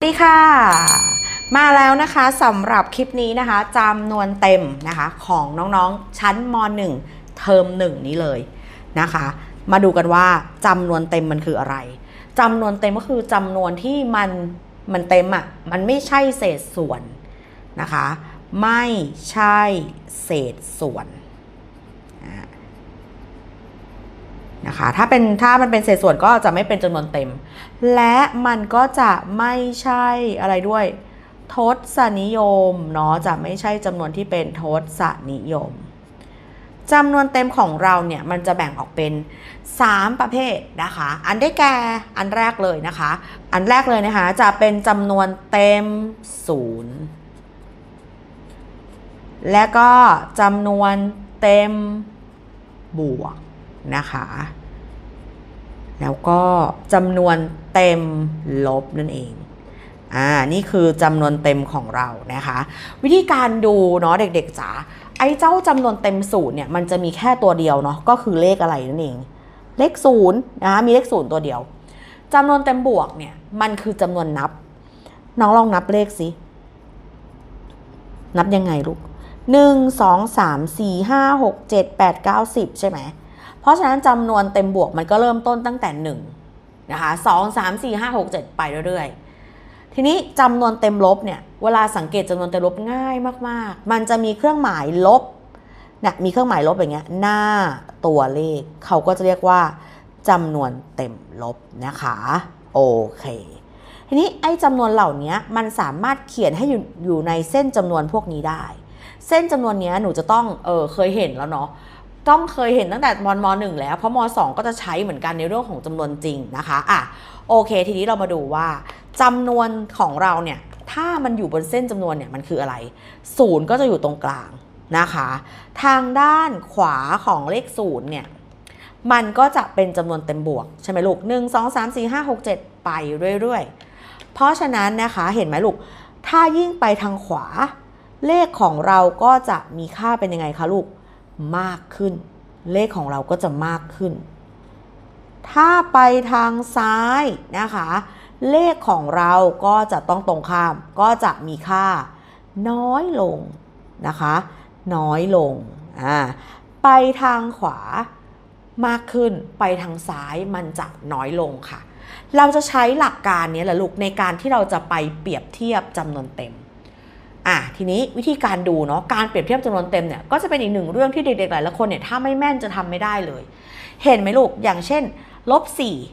สวัสดีค่ะ มาแล้วนะคะสำหรับคลิปนี้นะคะจำนวนเต็มนะคะของน้องๆชั้นม .1 เทอม1 นี้เลยนะคะ มาดูกันว่าจำนวนเต็มมันคืออะไรจำนวนเต็มก็คือจำนวนที่มันมันเต็มอะ่ะมันไม่ใช่เศษส่วนนะคะ ไม่ใช่เศษส่วนอ่า นะคะถ้าเป็นถ้ามันเป็นเศษส่วนก็จะไม่เป็นจำนวนเต็ม และมันก็จะไม่ใช่อะไรด้วย ทศนิยมเนาะจะไม่ใช่จำนวนที่เป็นทศนิยมจำนวนเต็มของเราเนี่ยมันจะแบ่งออกเป็น 3 ประเภทนะคะ อันได้แก่อันแรกเลยนะคะ อันแรกเลยนะคะจะเป็นจำนวนเต็มศูนย์และก็จำนวนเต็มบวกนะคะ แล้วก็จำนวนเต็มลบนั่นเองอ่านี่คือจำนวนเต็มของเรานะคะ วิธีการดูเนาะเด็กๆจ๋าไอ้เจ้าจำนวนเต็มศูนย์เนี่ยมันจะมีแค่ตัวเดียวเนาะก็คือเลขอะไรนั่นเอง เลขศูนย์นะคะมีเลขศูนย์ตัวเดียวจำนวนเต็มบวกเนี่ยมันคือจำนวนนับ น้องลองนับเลขสินับยังไงลูกหนึ่งสองสามสี่ห้าหกเจ็ดแปดเก้าสิบใช่ไหม เพราะฉะนั้นจำนวนเต็มบวกมันก็เริ่มต้นตั้งแต่ 1 นะคะ2 3 4 5 6 7ไปเรื่อยๆ ทีนี้จำนวนเต็มลบเนี่ยเวลาสังเกตจำนวนเต็มลบง่ายมากๆ มันจะมีเครื่องหมายลบเนี่ยมีเครื่องหมายลบอย่างเงี้ยหน้าตัวเลข เขาก็จะเรียกว่าจำนวนเต็มลบนะคะโอเคทีนี้ไอ้จำนวนเหล่านี้มันสามารถเขียนให้อยู่อยู่ในเส้นจำนวนพวกนี้ได้ เส้นจำนวนเนี้ยหนูจะต้องเออเคยเห็นแล้วเนาะ ต้องเคยเห็นตั้งแต่มมหนึ่งแล้ว เพราะมสองก็จะใช้เหมือนกันในเรื่องของจำนวนจริงนะคะอะโอเค ทีนี้เรามาดูว่าจำนวนของเราเนี่ยถ้ามันอยู่บนเส้นจำนวนเนี่ยมันคืออะไรศูนย์ก็จะอยู่ตรงกลางนะคะ ทางด้านขวาของเลขศูนย์เนี่ยมันก็จะเป็นจำนวนเต็มบวกใช่ไหมลูก1 2 3 4 5 6 7ไปเรื่อยๆ เพราะฉะนั้นนะคะเห็นไหมลูก ถ้ายิ่งไปทางขวา เลขของเราก็จะมีค่าเป็นยังไงคะลูก มากขึ้น เลขของเราก็จะมากขึ้น ถ้าไปทางซ้ายนะคะ เลขของเราก็จะต้องตรงข้าม ก็จะมีค่าน้อยลงนะคะ น้อยลงอ่าไปทางขวามากขึ้นไปทางซ้ายมันจะน้อยลงค่ะ เราจะใช้หลักการนี้แหละลูกในการที่เราจะไปเปรียบเทียบจำนวนเต็ม อะทีนี้วิธีการดูเนาะการเปรียบเทียบจำนวนเต็มเนี่ยก็จะเป็นอีกหนึ่งเรื่องที่เด็กๆหลายๆคนเนี่ยถ้าไม่แม่นจะทำไม่ได้เลย เห็นไหมลูกอย่างเช่นลบ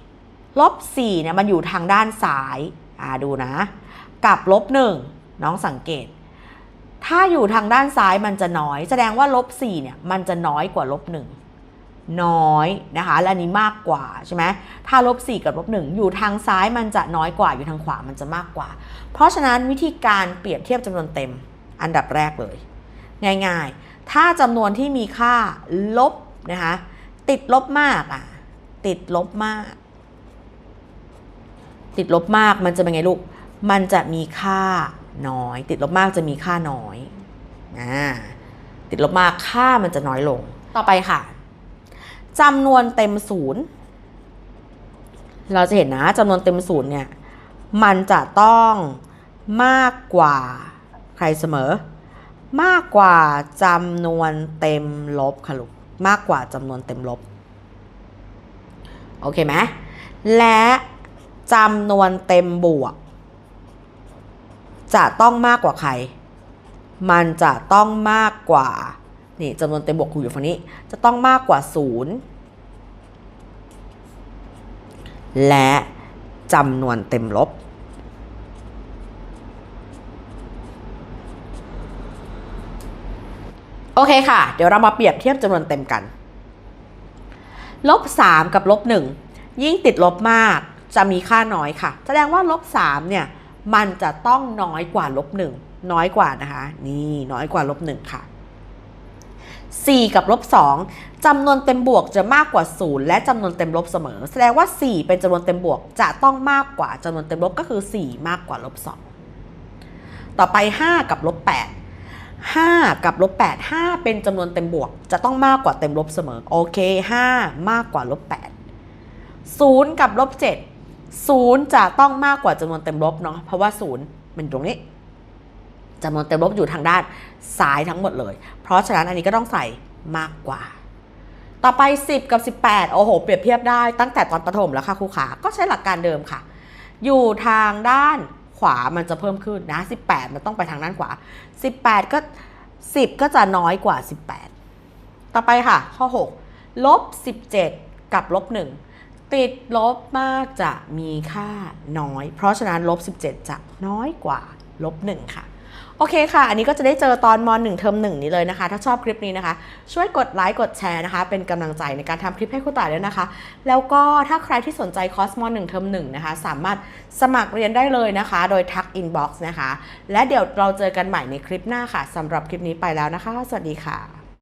4ลบ4เนี่ยมันอยู่ทางด้านซ้ายอ่าดูนะ กับลบ1น้องสังเกต ถ้าอยู่ทางด้านซ้ายมันจะน้อย แสดงว่าลบ4เนี่ยมันจะน้อยกว่าลบ1น้ น้อยนะคะและนนี้มากกว่าใช่ไหมถ้าลบ4กับลบ1อยู่ทางซ้ายมันจะน้อยกว่าอยู่ทางขวามันจะมากกว่า เพราะฉะนั้นวิธีการเปรียบเทียบจำนวนเต็มอันดับแรกเลย ง่ายๆ ถ้าจำนวนที่มีค่าลบนะคะติดลบมากอะติดลบมาก ติดลบมากมันจะเป็นไงลูก มันจะมีค่าน้อย ติดลบมากจะมีค่าน้อยอ่าติดลบมากค่ามันจะน้อยลง ต่อไปค่ะ จำนวนเต็มศูนย์เราจะเห็นนะจำนวนเต็มศูนย์เนี่ยมันจะต้องมากกว่าใครเสมอ มากกว่าจำนวนเต็มลบค่ะลูกมากกว่าจำนวนเต็มลบโอเคไหมและจำนวนเต็มบวก จะต้องมากกว่าใคร มันจะต้องมากกว่า นี่จำนวนเต็มบวกอยู่ฝั่งนี้ จะต้องมากกว่า 0 และจำนวนเต็มลบ โอเคค่ะ เดี๋ยวเรามาเปรียบเทียบจำนวนเต็มกัน ลบ 3 กับลบ 1 ยิ่งติดลบมากจะมีค่าน้อยค่ะ แสดงว่าลบ 3 เนี่ย มันจะต้องน้อยกว่าลบ 1 น้อยกว่านะคะ นี่น้อยกว่าลบ 1 ค่ะ 4 กับลบ2จำนวนเต็มบวกจะมากกว่า 0 และจำนวนเต็มลบเสมอ แสดงว่า 4 เป็นจำนวนเต็มบวกจะต้องมากกว่าจำนวนเต็มลบก็คือ 4 มากกว่าลบ2ต่อไป 5 กับลบ8 5 กับลบ8 5 เป็นจำนวนเต็มบวก จะต้องมากกว่าเต็มลบเสมอ โอเค 5 มากกว่าลบ8 0 กับลบ7ศูนย์จะต้องมากกว่าจำนวนเต็มลบเนาะเพราะว่าศูนย์มันตรงนี้ จำนวนเต็มลบอยู่ทางด้านซ้ายทั้งหมดเลย เพราะฉะนั้นอันนี้ก็ต้องใส่มากกว่า ต่อไป 10 กับ 18 โอ้โห เปรียบเทียบได้ตั้งแต่ตอนประถมแล้วค่ะครูขา ก็ใช้หลักการเดิมค่ะ อยู่ทางด้านขวามันจะเพิ่มขึ้นนะ 18 มันต้องไปทางด้านขวา 18 ก็ 10 ก็จะน้อยกว่า 18 ต่อไปค่ะ ข้อ 6 ลบ 17 กับลบ 1 ติดลบมากจะมีค่าน้อย เพราะฉะนั้นลบ 17 จะน้อยกว่าลบ 1 ค่ะ โอเคค่ะ อันนี้ก็จะได้เจอตอนม .1 เทอม1 นี้เลยนะคะ ถ้าชอบคลิปนี้นะคะ ช่วยกดไลค์ กดแชร์นะคะ เป็นกำลังใจในการทำคลิปให้ครูต่ายด้วยนะคะ แล้วก็ถ้าใครที่สนใจคอร์สม .1 เทอม1 นะคะ สามารถสมัครเรียนได้เลยนะคะ โดยทักอินบ็อกซ์นะคะ และเดี๋ยวเราเจอกันใหม่ในคลิปหน้าค่ะสำหรับคลิปนี้ไปแล้วนะคะ สวัสดีค่ะ